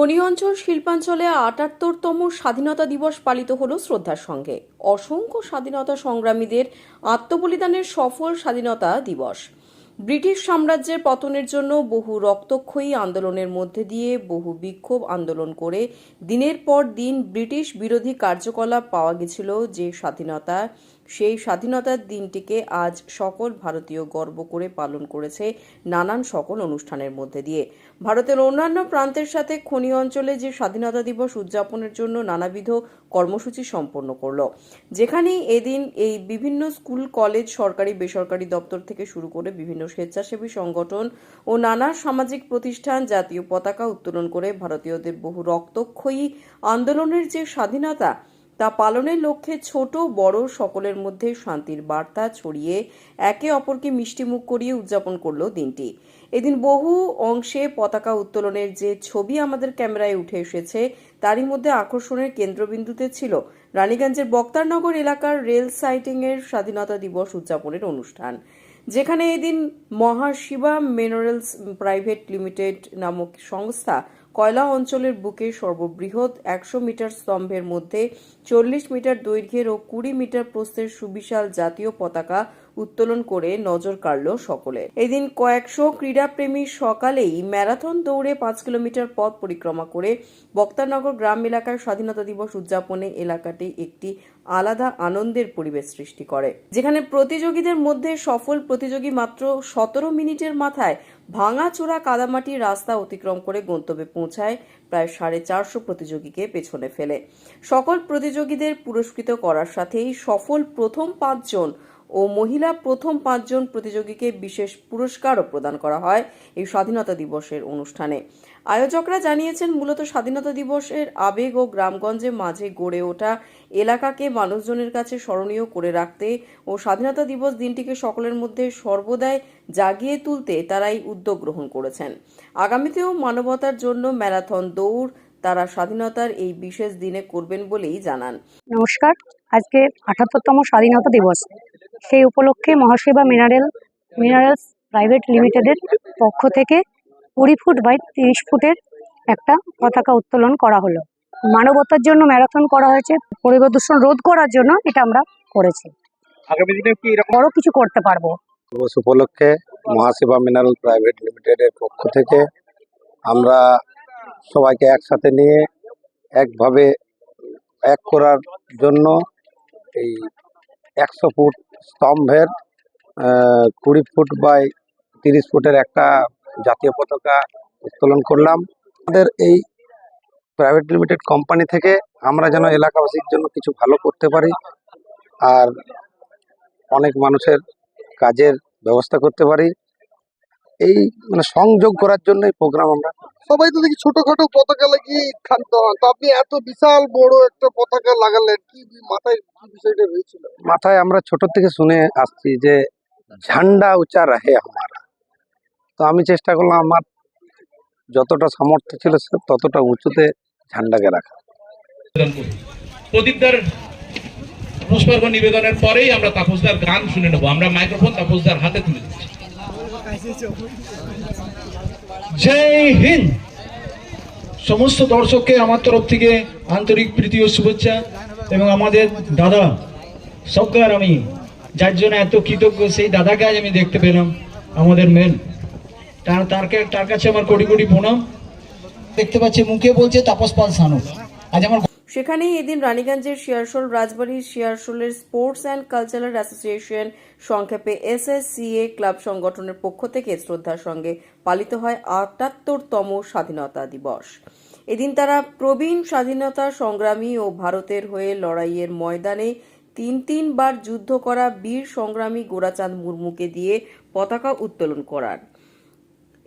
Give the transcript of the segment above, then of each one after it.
খনি অঞ্চল শিল্পাঞ্চলে আটাত্তরতম স্বাধীনতা দিবস পালিত হল শ্রদ্ধার সঙ্গে। অসংখ্য স্বাধীনতা সংগ্রামীদের আত্মবলিদানের সফল স্বাধীনতা দিবস। ব্রিটিশ সাম্রাজ্যের পতনের জন্য বহু রক্তক্ষয়ী আন্দোলনের মধ্যে দিয়ে বহু বিক্ষোভ আন্দোলন করে দিনের পর দিন ব্রিটিশ বিরোধী কার্যকলাপ পাওয়া গেছিল যে স্বাধীনতা সেই স্বাধীনতার দিনটিকে আজ সকল ভারতীয় গর্ব করে পালন করেছে নানান সকল অনুষ্ঠানের মধ্যে দিয়ে। ভারতের অন্যান্য প্রান্তের সাথে খনি অঞ্চলে যে স্বাধীনতা দিবস উদযাপনের জন্য নানাবিধ কর্মসূচি সম্পন্ন করল, যেখানেই এদিন এই বিভিন্ন স্কুল, কলেজ, সরকারি, বেসরকারি দপ্তর থেকে শুরু করে বিভিন্ন স্বেচ্ছাসেবী সংগঠন ও নানা সামাজিক প্রতিষ্ঠান, জাতীয় পতাকা উত্তোলন করে ভারতীয়দের বহু রক্তক্ষয়ী আন্দোলনের যে স্বাধীনতা তা পালনের লক্ষ্যে ছোট, বড় সকলের মধ্যে শান্তির বার্তা ছড়িয়ে একে অপরকে মিষ্টিমুখ করিয়ে উদযাপন করল দিনটি। এদিন বহু অংশে পতাকা উত্তোলনের যে ছবি আমাদের ক্যামেরায় উঠে এসেছে, তারই মধ্যে আকর্ষণের কেন্দ্রবিন্দুতে ছিল রানীগঞ্জের বক্তারনগর এলাকার রেল সাইটিংয়ের স্বাধীনতা দিবস উদযাপনের অনুষ্ঠান, যেখানে এদিন মহাশিবা মিনারেলস প্রাইভেট লিমিটেড নামক সংস্থা কয়লা অঞ্চলের বুকে সর্ববৃহৎ একশো মিটার স্তম্ভের মধ্যে চল্লিশ মিটার দৈর্ঘ্যের ও কুড়ি মিটার প্রস্থের সুবিশাল জাতীয় পতাকা উত্তোলন করে নজর কাড়ল সকলে। এদিন কয়েকশো ক্রীড়াপ্রেমী সকালেই ম্যারাথন দৌড়ে পাঁচ কিলোমিটার পথ পরিক্রমা করে বক্তারনগর গ্রাম এলাকার স্বাধীনতা দিবস উদযাপনে এলাকাটি একটি আলাদা আনন্দের পরিবেশ সৃষ্টি করে। যেখানে প্রতিযোগীদের মধ্যে সফল প্রতিযোগী মাত্র সতেরো মিনিটের মাথায় ভাঙাচোরা কাদামাটি রাস্তা অতিক্রম করে গন্তব্যে পৌঁছায় প্রায় সাড়ে চারশো প্রতিযোগীকে পেছনে ফেলে। সকল প্রতিযোগীদের পুরস্কৃত করার সাথেই সফল প্রথম পাঁচজন ও মহিলা প্রথম পাঁচজন প্রতিযোগীকে বিশেষ পুরস্কারও প্রদান করা হয় এই স্বাধীনতা দিবসের অনুষ্ঠানে। আয়োজকরা জানিয়েছেন, মূলত স্বাধীনতা দিবসের আবেগ ও গ্রামগঞ্জে মাঝে গড়ে ওঠা এলাকাকে মানুষজনের কাছে স্মরণীয় করে রাখতে ও স্বাধীনতা দিবস দিনটিকে সকলের মধ্যে সর্বদাই জাগিয়ে তুলতে তারা এই উদ্যোগ গ্রহণ করেছেন। আগামীতেও মানবতার জন্য ম্যারাথন, দৌড় তারা স্বাধীনতার এই বিশেষ দিনে করবেন বলেই জানান। নমস্কার, আজকে আঠাত্তরতম স্বাধীনতা দিবস। সেই উপলক্ষে মহাসেবা মিনারেল মিনারেলস প্রাইভেট লিমিটেডের পক্ষ থেকে কুড়ি ফুট বাই তিরিশ ফুটের একটা পতাকা উত্তোলন করা হলো। মানবতার জন্য ম্যারাথন করা হয়েছে পরিবেশ দূষণ রোধ করার জন্য এটা আমরা করেছি। আগামী দিনে কি বড় কিছু করতে পারব। দিবস উপলক্ষে মহাসেবা মিনারেল প্রাইভেট লিমিটেডের পক্ষ থেকে আমরা সবাইকে একসাথে নিয়ে একভাবে এক করার জন্য এই একশো ফুট স্তম্ভের কুড়ি ফুট বাই তিরিশ ফুটের একটা জাতীয় পতাকা উত্তোলন করলাম। আমাদের এই প্রাইভেট লিমিটেড কোম্পানি থেকে আমরা যেন এলাকাবাসীর জন্য কিছু ভালো করতে পারি আর অনেক মানুষের কাজের ব্যবস্থা করতে পারি। এই মানে সংযোগ করার জন্য এই প্রোগ্রাম আমরা সবাই তো দেখি ছোটখাটো পতাকা লাগিয়ে ক্ষান্ত হন তো আপনি এত বিশাল বড় একটা পতাকা লাগালেন কি মাথায় কি বিষয়টা হয়েছিল? মাথায় আমরা ছোট থেকে শুনে আসছি যে ঝান্ডা উঁচা রাহে আমারা। তো আমি চেষ্টা করলাম আমার যতটা সামর্থ্য ছিল সে- ততটা উঁচুতে ঝান্ডাকে রাখা। প্রদীপদার পুষ্পার্ঘ নিবেদনের পরেই আমরা তাপসদার গান শুনে নেব। আমরা মাইক্রোফোন তাপসদার হাতে তুলে দিচ্ছি। জয় হিন্দ। সমস্ত দর্শককে আমার তরফ থেকে আন্তরিক প্রীতি ও শুভেচ্ছা এবং আমাদের দাদা সবকার আমি, যার জন্য এত কৃতজ্ঞ, সেই দাদাকে আজ আমি দেখতে পেলাম, আমাদের মেন তার তারকে তার কাছে আমার কোটি কোটি প্রণাম। দেখতে পাচ্ছি, মুখে বলছে তাপস পাল সানু। আজ আমার সেখানেই এদিন রানীগঞ্জের শিয়ারশোল রাজবাড়ির শিয়ারশোলের স্পোর্টস অ্যান্ড কালচারাল অ্যাসোসিয়েশন সংক্ষেপে এসএসসিএ ক্লাব সংগঠনের পক্ষ থেকে শ্রদ্ধার সঙ্গে পালিত হয় আটাত্তরতম স্বাধীনতা দিবস। এদিন তারা প্রবীণ স্বাধীনতা সংগ্রামী ও ভারতের হয়ে লড়াইয়ের ময়দানে তিন তিনবার যুদ্ধ করা বীর সংগ্রামী গোরাচাঁদ মুর্মুকে দিয়ে পতাকা উত্তোলন করার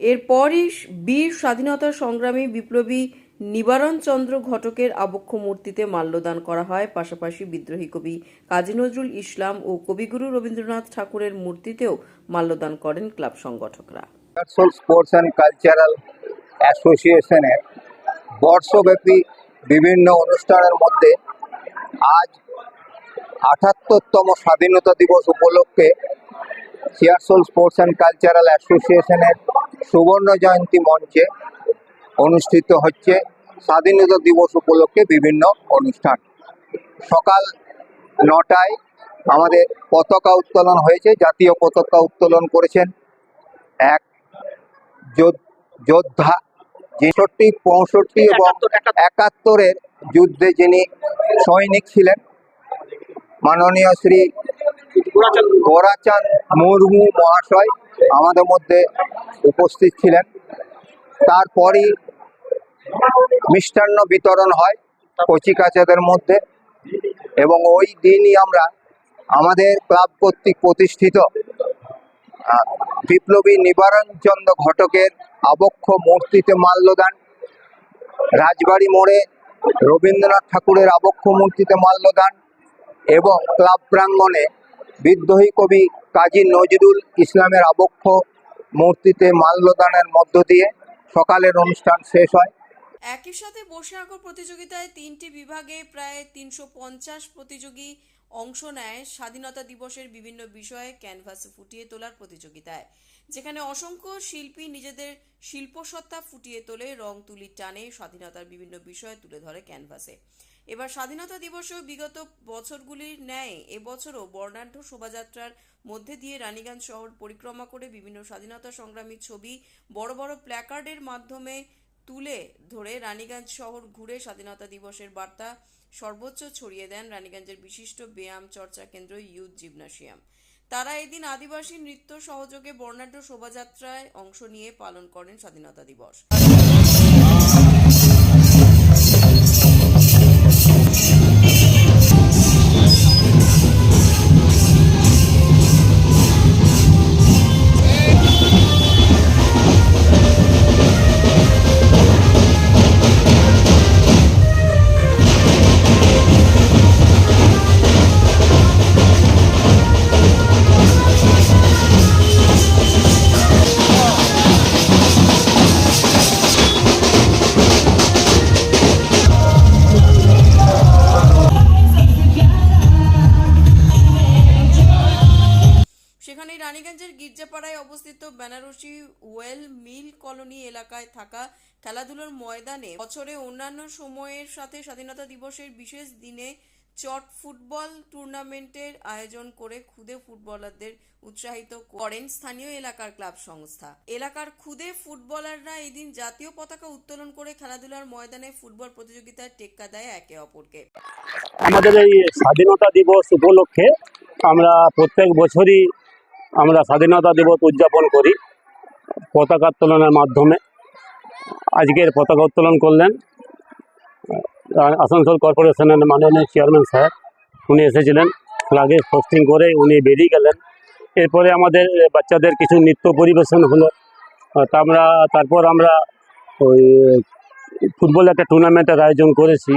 এরপরই বীর স্বাধীনতা সংগ্রামী বিপ্লবী নিবারণ চন্দ্র ঘটকের আবক্ষ মূর্তিতে মাল্যদান করা হয়, পাশাপাশি বিদ্রোহী কবি কাজী নজরুল ইসলাম ও কবিগুরু রবীন্দ্রনাথ ঠাকুরের মূর্তিতেও মাল্যদান করেন ক্লাব সংগঠকরা। স্পোর্টস অ্যান্ড কালচারাল অ্যাসোসিয়েশনের বর্ষব্যাপী বিভিন্ন অনুষ্ঠানের মধ্যে আজ আটাত্তরতম স্বাধীনতা দিবস উপলক্ষে সিয়ারসোল স্পোর্টস অ্যান্ড কালচারাল অ্যাসোসিয়েশনের সুবর্ণ জয়ন্তী মঞ্চে অনুষ্ঠিত হচ্ছে স্বাধীনতা দিবস উপলক্ষে বিভিন্ন অনুষ্ঠান। সকাল নটায় আমাদের পতাকা উত্তোলন হয়েছে জাতীয় পতাকা উত্তোলন করেছেন এক যোদ্ধা ছেষট্টি পঁয়ষট্টি এবং একাত্তরের যুদ্ধে যিনি সৈনিক ছিলেন মাননীয় শ্রী গোরাচাঁদ মুর্মু মহাশয় আমাদের মধ্যে উপস্থিত ছিলেন। তারপরই মিষ্টান্ন বিতরণ হয় কচিকাচাদের মধ্যে। এবং ওই দিনই আমরা আমাদের ক্লাব কর্তৃক প্রতিষ্ঠিত বিপ্লবী নিবারণচন্দ্র ঘটকের আবক্ষ মূর্তিতে মাল্যদান। রাজবাড়ি মোড়ে রবীন্দ্রনাথ ঠাকুরের আবক্ষ মূর্তিতে মাল্যদান এবং ক্লাব প্রাঙ্গণে বিদ্রোহী কবি কাজী নজরুল ইসলামের আবক্ষ মূর্তিতে মাল্যদানের মধ্য দিয়ে সকালের অনুষ্ঠান শেষ হয়। একই সাথে বসে আঁকো প্রতিযোগিতায় তিনটি বিভাগে প্রায় তিনশো পঞ্চাশ প্রতিযোগী অংশ নেয় স্বাধীনতা দিবসের বিভিন্ন বিষয়ে ক্যানভাসে ফুটিয়ে তোলার প্রতিযোগিতায়। যেখানে অসংখ্য শিল্পী নিজেদের শিল্পসত্তা ফুটিয়ে তোলে, রং তুলি টানে, স্বাধীনতার বিভিন্ন বিষয় তুলে ধরে ক্যানভাসে। এবার স্বাধীনতা দিবসেও বিগত বছরগুলির ন্যায় এবছরও বর্ণাঢ্য শোভাযাত্রার মধ্যে দিয়ে রানীগঞ্জ শহর পরিক্রমা করে বিভিন্ন স্বাধীনতা সংগ্রামীর ছবি, বড় বড় প্ল্যাকার্ডের মাধ্যমে তুলে ধরে রানীগঞ্জ শহর ঘুরে স্বাধীনতা দিবসের বার্তা সর্বোচ্চ ছড়িয়ে দেন রানীগঞ্জের বিশিষ্ট ব্যায়াম চর্চা কেন্দ্র ইউথ জিমনাসিয়াম তারা এদিন আদিবাসী নৃত্য সহযোগে বর্ণাঢ্য শোভাযাত্রায় অংশ নিয়ে পালন করেন স্বাধীনতা দিবস। কলোনি এলাকায় থাকা খেলাধুলার ময়দানে বছরে অন্যান্য সময়ের সাথে স্বাধীনতা দিবসের বিশেষ দিনে চট ফুটবল টুর্নামেন্টের আয়োজন করে খুদে ফুটবলারদের উৎসাহিত করেন স্থানীয় এলাকার ক্লাব সংস্থা। এলাকার খুদে ফুটবলাররা এদিন জাতীয় পতাকা উত্তোলন করে খেলাধুলার ময়দানে ফুটবল প্রতিযোগিতায় টেক্কা দেয় একে অপরকে। আমাদের এই স্বাধীনতা দিবস উপলক্ষে আমরা প্রত্যেক বছরই আমরা স্বাধীনতা দিবস উদযাপন করি। পতাকা উত্তোলনের মাধ্যমে আজকের পতাকা উত্তোলন করলেন আসানসোল কর্পোরেশনের মাননীয় চেয়ারম্যান স্যার। উনি এসেছিলেন ফ্লাগে পোস্টিং করে উনি বেরিয়ে গেলেন। এরপরে আমাদের বাচ্চাদের কিছু নৃত্য পরিবেশন হলো। তা আমরা, তারপর আমরা ওই ফুটবল একটা টুর্নামেন্টের আয়োজন করেছি।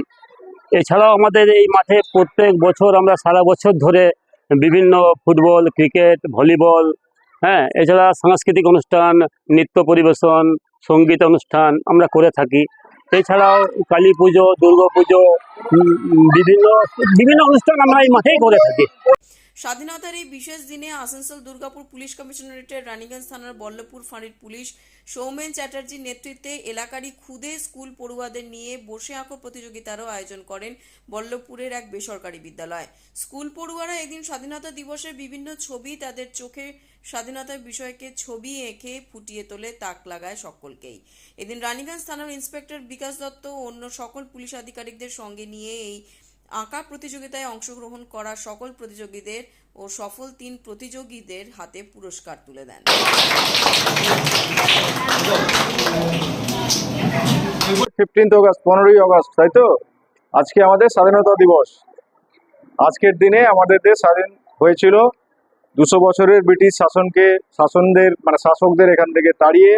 এছাড়াও আমাদের এই মাঠে প্রত্যেক বছর আমরা সারা বছর ধরে বিভিন্ন ফুটবল, ক্রিকেট, ভলিবল হ্যাঁ এছাড়া সাংস্কৃতিক অনুষ্ঠান, নৃত্য পরিবেশন, সংগীত অনুষ্ঠান আমরা করে থাকি। এছাড়াও কালী পুজো, দুর্গা পুজো বিভিন্ন বিভিন্ন অনুষ্ঠান আমরা এই মাঠেই করে থাকি। স্বাধীনতার এই বিশেষ দিনে আসানসোল দুর্গাপুর পুলিশ কমিশনারেটের রানীগঞ্জ থানার বল্লভপুর ফাঁড়ির পুলিশ সৌমেন চ্যাটার্জির নেতৃত্বে এলাকারই খুদে স্কুল পড়ুয়াদের নিয়ে বসে আঁকো প্রতিযোগিতারও আয়োজন করেন বল্লভপুরের এক বেসরকারি বিদ্যালয়। স্কুল পড়ুয়ারা এদিন স্বাধীনতা দিবসের বিভিন্ন ছবি তাদের চোখে স্বাধীনতার বিষয়কে ছবি এঁকে ফুটিয়ে তোলে, তাক লাগায় সকলকেই। এদিন রানীগঞ্জ থানার ইন্সপেক্টর বিকাশ দত্ত ও অন্য সকল পুলিশ আধিকারিকদের সঙ্গে নিয়ে এই আঁকা প্রতিযোগিতায় অংশগ্রহণ করা সকল প্রতিযোগীদের ও সফল তিন প্রতিযোগীদের হাতে পুরস্কার তুলে দেন। ফিফটিন্থ অগস্ট পনেরোই অগস্ট তাই তো? আজকে আমাদের স্বাধীনতা দিবস। আজকের দিনে আমাদের দেশ স্বাধীন হয়েছিল। দুশো বছরের ব্রিটিশ শাসনকে, শাসনদের মানে শাসকদের এখান থেকে তাড়িয়ে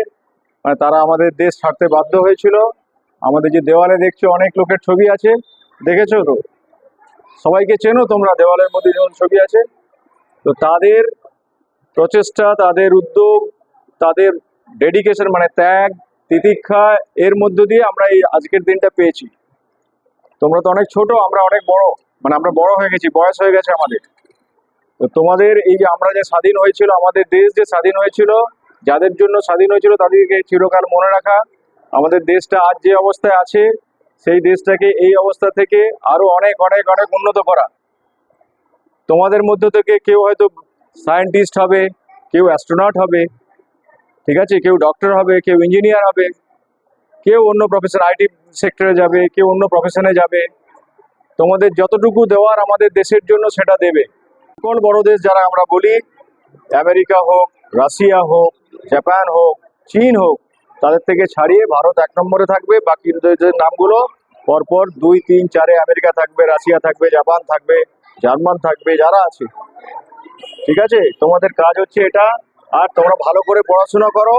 মানে তারা আমাদের দেশ ছাড়তে বাধ্য হয়েছিল। আমাদের যে দেওয়ালে দেখছ অনেক লোকের ছবি আছে। দেখেছ তো? সবাইকে চেনো, তোমরা দেওয়ালের মধ্যে যেমন ছবি আছে। তো তাদের প্রচেষ্টা, তাদের উদ্যোগ, তাদের ডেডিকেশন মানে ত্যাগ, তিতিক্ষা, এর মধ্য দিয়ে আমরা এই আজকের দিনটা পেয়েছি। তোমরা তো অনেক ছোট, আমরা অনেক বড় মানে আমরা বড় হয়ে গেছি, বয়স হয়ে গেছে আমাদের। তো তোমাদের এই যে আমরা যে স্বাধীন হয়েছিল, আমাদের দেশ যে স্বাধীন হয়েছিল, যাদের জন্য স্বাধীন হয়েছিল তাদেরকে চিরকাল মনে রাখা। আমাদের দেশটা আজ যে অবস্থায় আছে সেই দেশটাকে এই অবস্থা থেকে আরও অনেক অনেক অনেক উন্নত করা। তোমাদের মধ্য থেকে কেউ হয়তো সায়েন্টিস্ট হবে, কেউ অ্যাস্ট্রোনট হবে, ঠিক আছে? কেউ ডক্টর হবে, কেউ ইঞ্জিনিয়ার হবে, কেউ অন্য প্রফেশন আইটি সেক্টরে যাবে, কেউ অন্য প্রফেশনে যাবে। তোমাদের যতটুকু দেওয়ার আমাদের দেশের জন্য সেটা দেবে। সকল বড় দেশ যারা আমরা বলি, আমেরিকা হোক, রাশিয়া হোক, জাপান হোক, চীন হোক তাদের থেকে ছাড়িয়ে ভারত এক নম্বরে থাকবে। বাকি নামগুলো পরপর দুই, তিন, চারে আমেরিকা থাকবে, রাশিয়া থাকবে, জাপান থাকবে, জার্মান থাকবে, যারা আছে। ঠিক আছে? তোমাদের কাজ হচ্ছে এটা। আর তোমরা ভালো করে পড়াশোনা করো।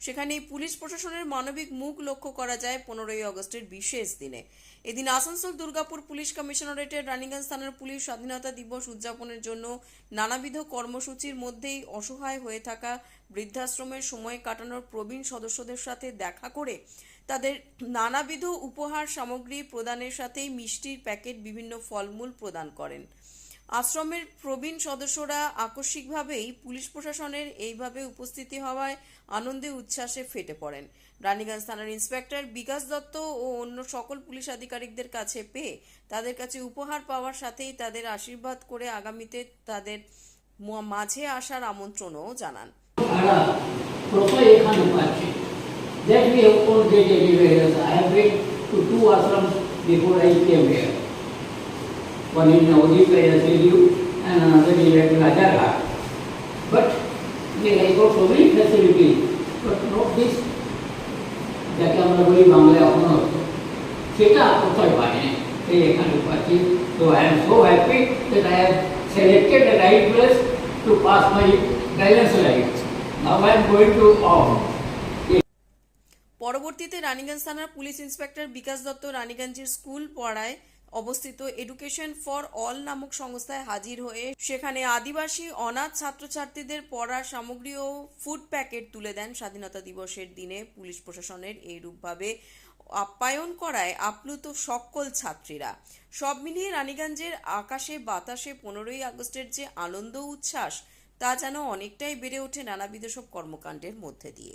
সেখানে পুলিশ প্রশাসনের মানবিক মুখ লক্ষ্য করা যায় পনেরোই আগস্টের বিশেষ দিনে। এদিন আসানসোল দুর্গাপুর পুলিশ কমিশনারেটের রানীগঞ্জ থানার পুলিশ স্বাধীনতা দিবস উদযাপনের জন্য নানাবিধ কর্মসূচির মধ্যেই অসহায় হয়ে থাকা বৃদ্ধাশ্রমের সময় কাটানোর প্রবীণ সদস্যদের সাথে দেখা করে তাদের নানাবিধ উপহার সামগ্রী প্রদানের সাথেই মিষ্টির প্যাকেট বিভিন্ন ফলমূল প্রদান করেন। আশ্রমের প্রবীণ সদস্যরা আকস্মিকভাবেই পুলিশ প্রশাসনের এইভাবে উপস্থিতি হওয়ায় আনন্দে উচ্ছ্বাসে ফেটে পড়েন রানীগঞ্জ থানার ইন্সপেক্টর বিকাশ দত্ত ও অন্য সকল পুলিশ আধিকারিকদের কাছে পেয়ে তাদের কাছে উপহার পাওয়ার সাথেই তাদের আশীর্বাদ করে আগামীতে তাদের মাঝে আসার আমন্ত্রণও জানান. I have been to two ashrams before I came here. One in Navadip, as I said you, and another in Rajarhat. But they have got so many facilities, but not this. যাকে আমরা বলি বাংলায় অনর সেটা কোথায় পাইনি এই এখানে পাচ্ছি তো I am so happy that I have selected the right place to pass my balance life now I am going to of পরবর্তীতে রানীগঞ্জ থানার পুলিশ ইন্সপেক্টর বিকাশ দত্ত রানীগঞ্জের স্কুল পাড়ায় অবস্থিত এডুকেশন ফর অল নামক সংস্থায় হাজির হয়ে সেখানে আদিবাসী, অনাথ ছাত্রছাত্রীদের পড়ার সামগ্রী ও ফুড প্যাকেট তুলে দেন স্বাধীনতা দিবসের দিনে। পুলিশ প্রশাসনের এইরূপভাবে আপ্যায়ন করায় আপ্লুত সকল ছাত্রীরা। সব মিলিয়ে রানীগঞ্জের আকাশে বাতাসে পনেরোই আগস্টের যে আনন্দ উচ্ছ্বাস, তা যেন অনেকটাই বেড়ে ওঠে নানাবিধ সব কর্মকাণ্ডের মধ্যে দিয়ে।